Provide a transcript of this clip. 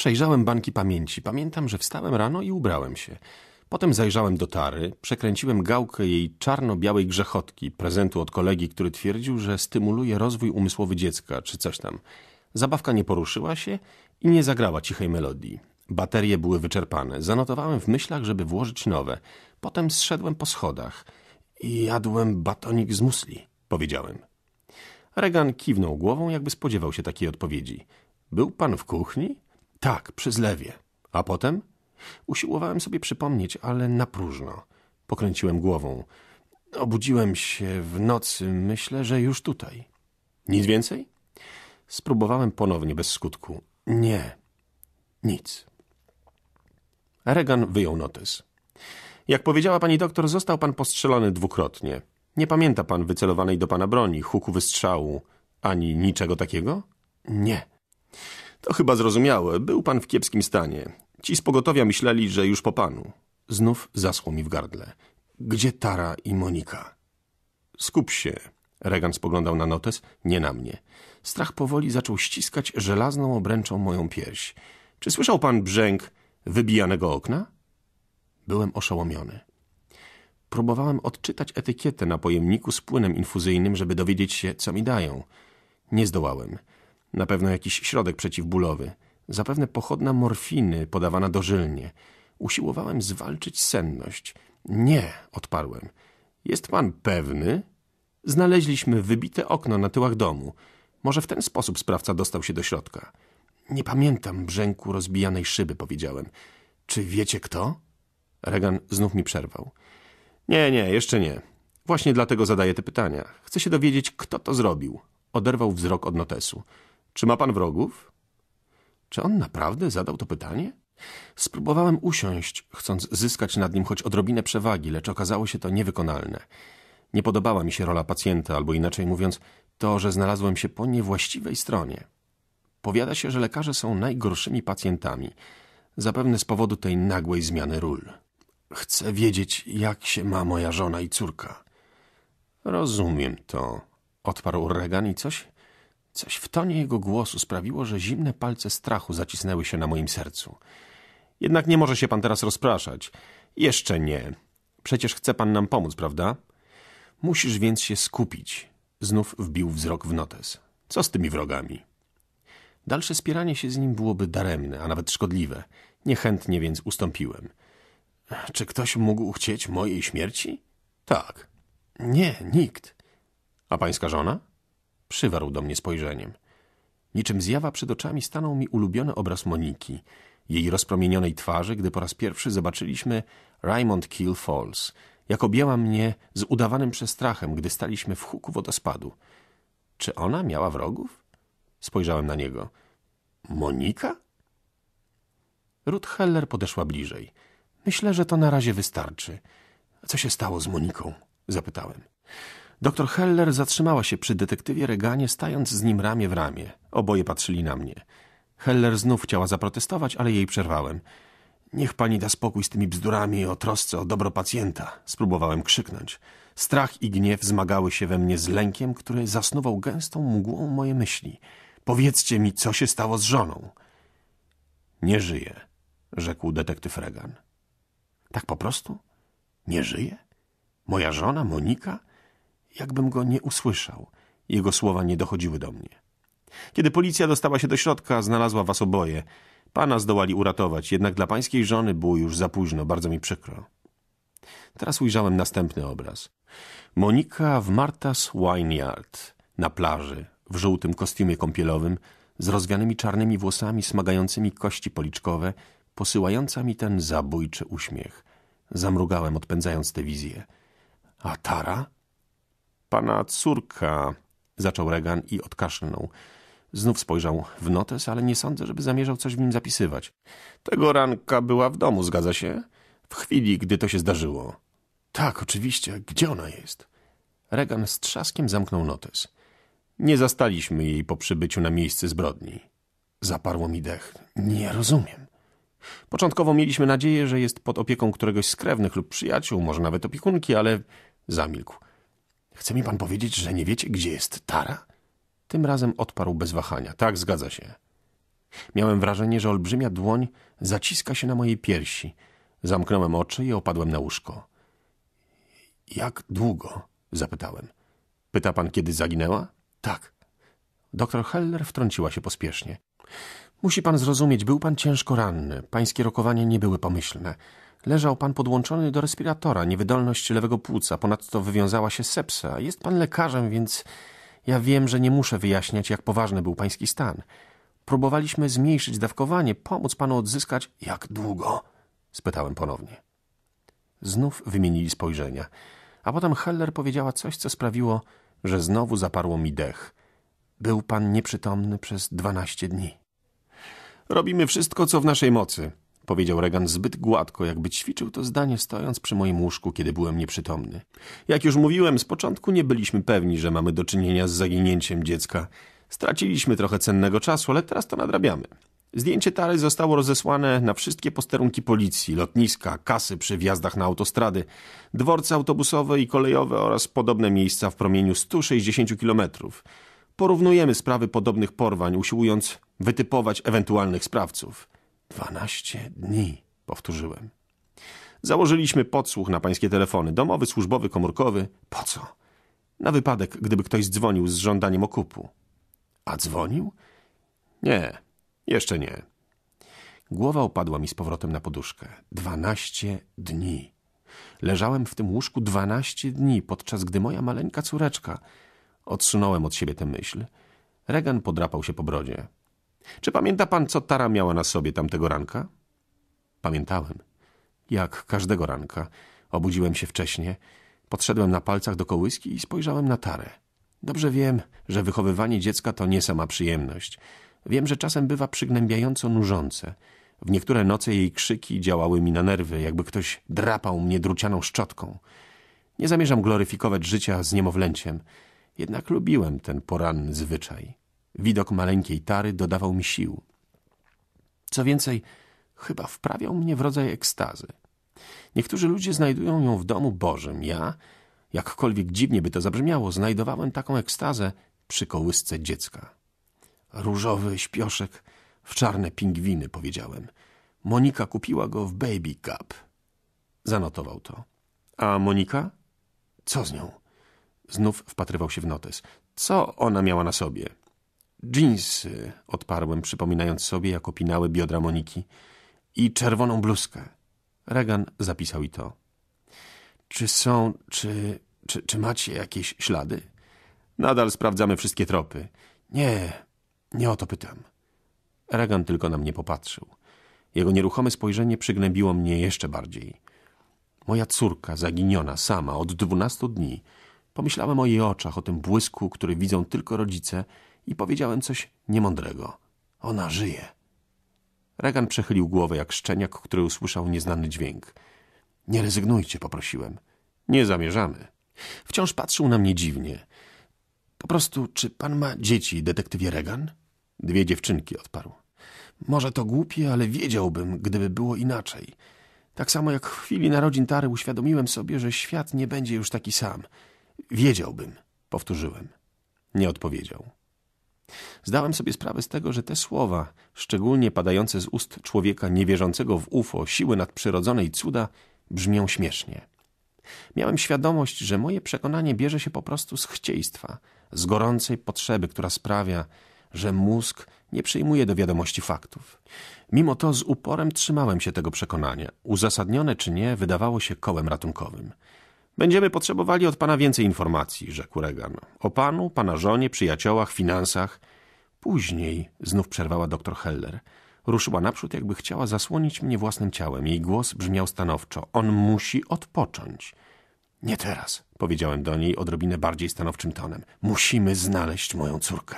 Przejrzałem banki pamięci. Pamiętam, że wstałem rano i ubrałem się. Potem zajrzałem do tary, przekręciłem gałkę jej czarno-białej grzechotki, prezentu od kolegi, który twierdził, że stymuluje rozwój umysłowy dziecka, czy coś tam. Zabawka nie poruszyła się i nie zagrała cichej melodii. Baterie były wyczerpane. Zanotowałem w myślach, żeby włożyć nowe. Potem zszedłem po schodach. I jadłem batonik z musli, powiedziałem. Regan kiwnął głową, jakby spodziewał się takiej odpowiedzi. Był pan w kuchni? Tak, przy zlewie. A potem? Usiłowałem sobie przypomnieć, ale na próżno. Pokręciłem głową. Obudziłem się w nocy, myślę, że już tutaj. Nic więcej? Spróbowałem ponownie bez skutku. Nie, nic. Regan wyjął notes. Jak powiedziała pani doktor, został pan postrzelony dwukrotnie. Nie pamięta pan wycelowanej do pana broni, huku wystrzału, ani niczego takiego? Nie. To chyba zrozumiałe. Był pan w kiepskim stanie. Ci z pogotowia myśleli, że już po panu. Znów zaschło mi w gardle. Gdzie Tara i Monika? Skup się. Regan spoglądał na notes, nie na mnie. Strach powoli zaczął ściskać żelazną obręczą moją pierś. Czy słyszał pan brzęk wybijanego okna? Byłem oszołomiony. Próbowałem odczytać etykietę na pojemniku z płynem infuzyjnym, żeby dowiedzieć się, co mi dają. Nie zdołałem. Na pewno jakiś środek przeciwbólowy. Zapewne pochodna morfiny podawana dożylnie. Usiłowałem zwalczyć senność. Nie, odparłem. Jest pan pewny? Znaleźliśmy wybite okno na tyłach domu. Może w ten sposób sprawca dostał się do środka. Nie pamiętam brzęku rozbijanej szyby, powiedziałem. Czy wiecie kto? Regan znów mi przerwał. Nie, nie, jeszcze nie. Właśnie dlatego zadaję te pytania. Chcę się dowiedzieć, kto to zrobił. Oderwał wzrok od notesu. Czy ma pan wrogów? Czy on naprawdę zadał to pytanie? Spróbowałem usiąść, chcąc zyskać nad nim choć odrobinę przewagi, lecz okazało się to niewykonalne. Nie podobała mi się rola pacjenta, albo inaczej mówiąc, to, że znalazłem się po niewłaściwej stronie. Powiada się, że lekarze są najgorszymi pacjentami, zapewne z powodu tej nagłej zmiany ról. Chcę wiedzieć, jak się ma moja żona i córka. Rozumiem to, odparł Regan i coś, coś w tonie jego głosu sprawiło, że zimne palce strachu zacisnęły się na moim sercu. Jednak nie może się pan teraz rozpraszać. Jeszcze nie. Przecież chce pan nam pomóc, prawda? Musisz więc się skupić. Znów wbił wzrok w notes. Co z tymi wrogami? Dalsze spieranie się z nim byłoby daremne, a nawet szkodliwe. Niechętnie więc ustąpiłem. Czy ktoś mógł chcieć mojej śmierci? Tak. Nie, nikt. A pańska żona? Przywarł do mnie spojrzeniem. Niczym zjawa przed oczami stanął mi ulubiony obraz Moniki, jej rozpromienionej twarzy, gdy po raz pierwszy zobaczyliśmy Raymond Kill Falls, jak objęła mnie z udawanym przestrachem, gdy staliśmy w huku wodospadu. Czy ona miała wrogów? Spojrzałem na niego. Monika? Ruth Heller podeszła bliżej. Myślę, że to na razie wystarczy. Co się stało z Moniką? Zapytałem. Doktor Heller zatrzymała się przy detektywie Reganie, stając z nim ramię w ramię. Oboje patrzyli na mnie. Heller znów chciała zaprotestować, ale jej przerwałem. Niech pani da spokój z tymi bzdurami o trosce o dobro pacjenta. Spróbowałem krzyknąć. Strach i gniew zmagały się we mnie z lękiem, który zasnuwał gęstą mgłą moje myśli. Powiedzcie mi, co się stało z żoną. Nie żyje, rzekł detektyw Regan. Tak po prostu? Nie żyje? Moja żona, Monika? Jakbym go nie usłyszał. Jego słowa nie dochodziły do mnie. Kiedy policja dostała się do środka, znalazła was oboje. Pana zdołali uratować, jednak dla pańskiej żony było już za późno, bardzo mi przykro. Teraz ujrzałem następny obraz. Monika w Marta's Wineyard, na plaży, w żółtym kostiumie kąpielowym, z rozwianymi czarnymi włosami smagającymi kości policzkowe, posyłająca mi ten zabójczy uśmiech. Zamrugałem, odpędzając tę wizję. A Tara? Pana córka, zaczął Regan i odkaszlnął. Znów spojrzał w notes, ale nie sądzę, żeby zamierzał coś w nim zapisywać. Tego ranka była w domu, zgadza się? W chwili, gdy to się zdarzyło. Tak, oczywiście. Gdzie ona jest? Regan z trzaskiem zamknął notes. Nie zastaliśmy jej po przybyciu na miejsce zbrodni. Zaparło mi dech. Nie rozumiem. Początkowo mieliśmy nadzieję, że jest pod opieką któregoś z krewnych lub przyjaciół, może nawet opiekunki, ale zamilkł. Chce mi pan powiedzieć, że nie wiecie, gdzie jest Tara? Tym razem odparł bez wahania. Tak, zgadza się. Miałem wrażenie, że olbrzymia dłoń zaciska się na mojej piersi. Zamknąłem oczy i opadłem na łóżko. Jak długo? zapytałem. Pyta pan, kiedy zaginęła? Tak. Doktor Heller wtrąciła się pospiesznie. Musi pan zrozumieć, był pan ciężko ranny. Pańskie rokowania nie były pomyślne. Leżał pan podłączony do respiratora, niewydolność lewego płuca, ponadto wywiązała się sepsa. Jest pan lekarzem, więc ja wiem, że nie muszę wyjaśniać, jak poważny był pański stan. Próbowaliśmy zmniejszyć dawkowanie, pomóc panu odzyskać. Jak długo? spytałem ponownie. Znów wymienili spojrzenia, a potem Heller powiedziała coś, co sprawiło, że znowu zaparło mi dech. Był pan nieprzytomny przez dwanaście dni. Robimy wszystko, co w naszej mocy, powiedział Regan zbyt gładko, jakby ćwiczył to zdanie stojąc przy moim łóżku, kiedy byłem nieprzytomny. Jak już mówiłem, z początku nie byliśmy pewni, że mamy do czynienia z zaginięciem dziecka. Straciliśmy trochę cennego czasu, ale teraz to nadrabiamy. Zdjęcie Tary zostało rozesłane na wszystkie posterunki policji, lotniska, kasy przy wjazdach na autostrady, dworce autobusowe i kolejowe oraz podobne miejsca w promieniu 160 kilometrów. Porównujemy sprawy podobnych porwań, usiłując wytypować ewentualnych sprawców. Dwanaście dni, powtórzyłem. Założyliśmy podsłuch na pańskie telefony, domowy, służbowy, komórkowy. Po co? Na wypadek, gdyby ktoś dzwonił z żądaniem okupu. A dzwonił? Nie, jeszcze nie. Głowa opadła mi z powrotem na poduszkę. Dwanaście dni. Leżałem w tym łóżku dwanaście dni, podczas gdy moja maleńka córeczka... Odsunąłem od siebie tę myśl. Regan podrapał się po brodzie. Czy pamięta pan, co Tara miała na sobie tamtego ranka? Pamiętałem. Jak każdego ranka. Obudziłem się wcześnie, podszedłem na palcach do kołyski i spojrzałem na Tarę. Dobrze wiem, że wychowywanie dziecka to nie sama przyjemność. Wiem, że czasem bywa przygnębiająco nużące. W niektóre noce jej krzyki działały mi na nerwy, jakby ktoś drapał mnie drucianą szczotką. Nie zamierzam gloryfikować życia z niemowlęciem, jednak lubiłem ten poranny zwyczaj. Widok maleńkiej Tary dodawał mi sił. Co więcej, chyba wprawiał mnie w rodzaj ekstazy. Niektórzy ludzie znajdują ją w domu Bożym. Ja, jakkolwiek dziwnie by to zabrzmiało, znajdowałem taką ekstazę przy kołysce dziecka. Różowy śpioszek w czarne pingwiny, powiedziałem. Monika kupiła go w Baby Cup. Zanotował to. A Monika? Co z nią? Znów wpatrywał się w notes. Co ona miała na sobie? Dżinsy, odparłem, przypominając sobie, jak opinały biodra Moniki. I czerwoną bluzkę. Regan zapisał i to. Czy są, czy, czy, czy macie jakieś ślady? Nadal sprawdzamy wszystkie tropy. Nie, nie o to pytam. Regan tylko na mnie popatrzył. Jego nieruchome spojrzenie przygnębiło mnie jeszcze bardziej. Moja córka, zaginiona sama od dwunastu dni. Pomyślałem o jej oczach, o tym błysku, który widzą tylko rodzice i powiedziałem coś niemądrego. Ona żyje. Regan przechylił głowę jak szczeniak, który usłyszał nieznany dźwięk. Nie rezygnujcie, poprosiłem. Nie zamierzamy. Wciąż patrzył na mnie dziwnie. Po prostu, czy pan ma dzieci, detektywie Regan? Dwie dziewczynki, odparł. Może to głupie, ale wiedziałbym, gdyby było inaczej. Tak samo jak w chwili narodzin Tary uświadomiłem sobie, że świat nie będzie już taki sam. Wiedziałbym, powtórzyłem. Nie odpowiedział. Zdałem sobie sprawę z tego, że te słowa, szczególnie padające z ust człowieka niewierzącego w UFO, siły nadprzyrodzone i cuda, brzmią śmiesznie. Miałem świadomość, że moje przekonanie bierze się po prostu z chcieństwa, z gorącej potrzeby, która sprawia, że mózg nie przyjmuje do wiadomości faktów. Mimo to z uporem trzymałem się tego przekonania. Uzasadnione czy nie, wydawało się kołem ratunkowym. Będziemy potrzebowali od pana więcej informacji, rzekł Regan. O panu, pana żonie, przyjaciołach, finansach. Później, znów przerwała doktor Heller. Ruszyła naprzód, jakby chciała zasłonić mnie własnym ciałem. Jej głos brzmiał stanowczo. On musi odpocząć. Nie teraz, powiedziałem do niej odrobinę bardziej stanowczym tonem. Musimy znaleźć moją córkę.